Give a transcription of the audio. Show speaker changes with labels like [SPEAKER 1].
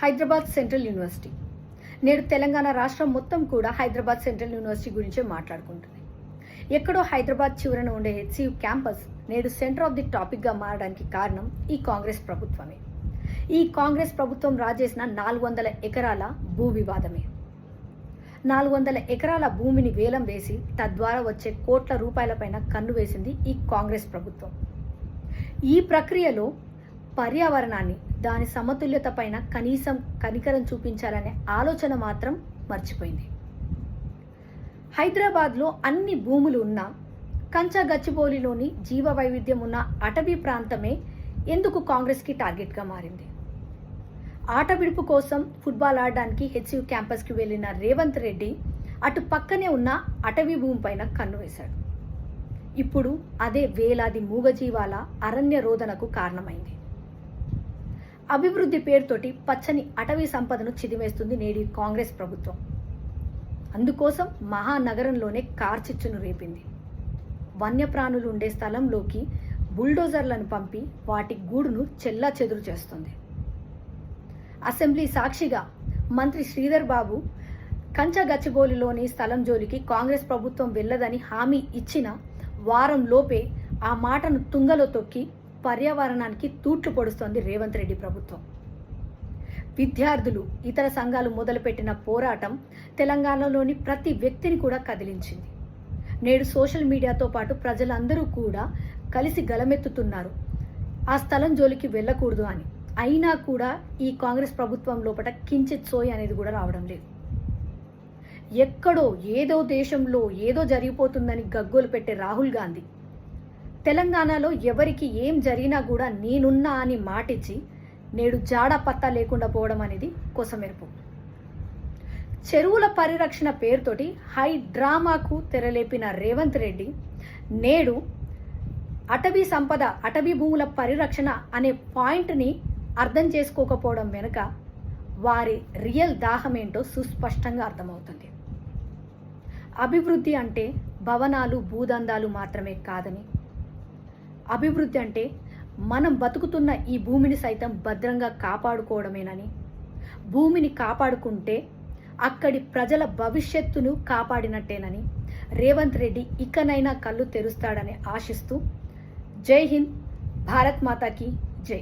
[SPEAKER 1] Hyderabad central university. నేడు తెలంగాణ రాష్ట్రం మొత్తం కూడా హైదరాబాద్ సెంట్రల్ యూనివర్సిటీ గురించే మాట్లాడుకుంటుంది. ఎక్కడో హైదరాబాద్ చివరన ఉండే హెచ్సియు క్యాంపస్ నేడు సెంటర్ ఆఫ్ ది టాపిక్గా మారడానికి కారణం ఈ కాంగ్రెస్ ప్రభుత్వమే. ఈ కాంగ్రెస్ ప్రభుత్వం రాజేసిన నాలుగు వందల ఎకరాల భూ వివాదమే. నాలుగు వందల ఎకరాల భూమిని వేలం వేసి తద్వారా వచ్చే కోట్ల రూపాయలపైన కన్ను వేసింది ఈ కాంగ్రెస్ ప్రభుత్వం. ఈ ప్రక్రియలో పర్యావరణాన్ని దాని సమతుల్యత పైన కనీసం కనికరం చూపించాలనే ఆలోచన మాత్రం మర్చిపోయింది. హైదరాబాద్లో అన్ని భూములు ఉన్న కంచా గచ్చిబౌలిలోని జీవ వైవిధ్యం ఉన్న అటవీ ప్రాంతమే ఎందుకు కాంగ్రెస్కి టార్గెట్గా మారింది? ఆట విడుపు కోసం ఫుట్బాల్ ఆడడానికి హెచ్యు క్యాంపస్కి వెళ్ళిన రేవంత్ రెడ్డి అటు పక్కనే ఉన్న అటవీ భూమిపైన కన్ను వేశాడు. ఇప్పుడు అదే వేలాది మూగజీవాల అరణ్య రోదనకు కారణమైంది. అభివృద్ధి పేరుతోటి పచ్చని అటవీ సంపదను చిదిమేస్తుంది నేడి కాంగ్రెస్ ప్రభుత్వం. అందుకోసం మహానగరంలోనే కార్చిచ్చును రేపింది. వన్యప్రాణులు ఉండే స్థలంలోకి బుల్డోజర్లను పంపి వాటి గూడును చెల్లా చెదురు చేస్తుంది. అసెంబ్లీ సాక్షిగా మంత్రి శ్రీధర్ బాబు కంచగచ్చిబోలిలోని స్థలం జోలికి కాంగ్రెస్ ప్రభుత్వం వెళ్ళదని హామీ ఇచ్చిన వారం లోపే ఆ మాటను తుంగలో తొక్కి పర్యావరణానికి తూట్లు పొడుస్తోంది రేవంత్ రెడ్డి ప్రభుత్వం. విద్యార్థులు ఇతర సంఘాలు మొదలుపెట్టిన పోరాటం తెలంగాణలోని ప్రతి వ్యక్తిని కూడా కదిలించింది. నేడు సోషల్ మీడియాతో పాటు ప్రజలందరూ కూడా కలిసి గలమెత్తుతున్నారు. ఆ స్థలం జోలికి వెళ్ళకూడదు అని. అయినా కూడా ఈ కాంగ్రెస్ ప్రభుత్వం లోపల కించిత్ సోయి అనేది కూడా రావడం లేదు. ఎక్కడో ఏదో దేశంలో ఏదో జరిగిపోతుందని గగ్గోలు పెట్టే రాహుల్ గాంధీ తెలంగాణలో ఎవరికి ఏం జరిగినా కూడా నేనున్నా అని మాటిచ్చి నేడు జాడ పత్తా లేకుండా పోవడం అనేది కొసమెరుపు. చెరువుల పరిరక్షణ పేరుతోటి హై డ్రామాకు తెరలేపిన రేవంత్ రెడ్డి నేడు అటవీ సంపద అటవీ భూముల పరిరక్షణ అనే పాయింట్ని అర్థం చేసుకోకపోవడం వెనుక వారి రియల్ దాహమేంటో సుస్పష్టంగా అర్థమవుతుంది. అభివృద్ధి అంటే భవనాలు భూదందాలు మాత్రమే కాదని అభివృద్ధి అంటే మనం బతుకుతున్న ఈ భూమిని సైతం భద్రంగా కాపాడుకోవడమేనని. భూమిని కాపాడుకుంటే అక్కడి ప్రజల భవిష్యత్తును కాపాడినట్టేనని రేవంత్ రెడ్డి ఇకనైనా కళ్ళు తెరుస్తాడని ఆశిస్తూ జై హింద్ భారత్ మాతాకి జై.